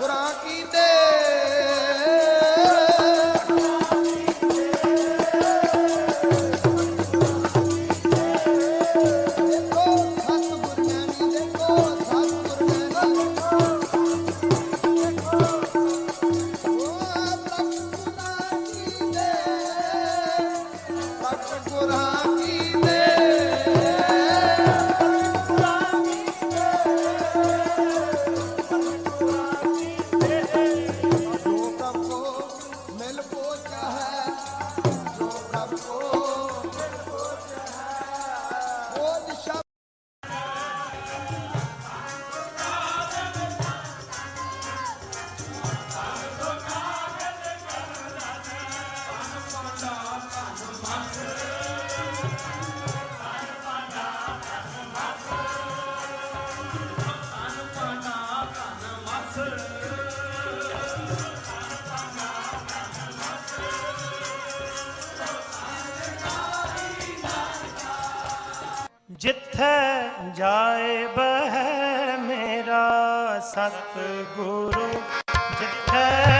ਠਾਕੁਰਾਂ ਕੀਤੇ। ਠਾਕੁਰਾਂ ਕੀਤੇ। ਜਿੱਥੇ ਜਾਏ ਬਹਿ ਮੇਰਾ ਸਤਿਗੁਰੂ ਜਿੱਥੇ